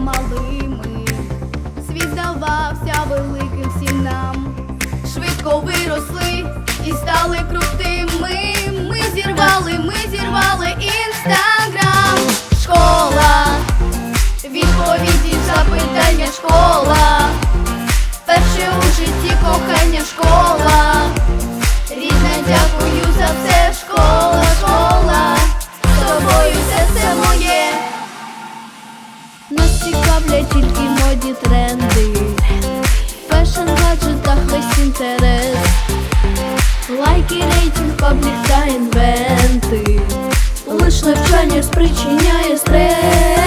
maluco. Цікавлять тільки моді тренди. Фешн гаджетах весь інтерес. Лайки, рейтинг, паблік та інвенти. Лиш навчання спричиняє стрес.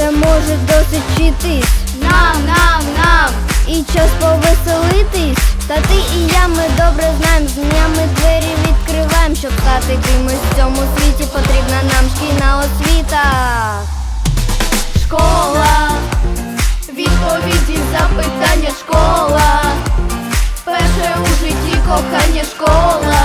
Вже може досить вчитись нам, нам, нам. і час повеселитись. Та ти і я ми добре знаємо, з днями двері відкриваємо, щоб стати кимось в цьому світі. Потрібна нам шкільна освіта. Школа, відповіді, запитання, школа. Перше у житті кохання школа.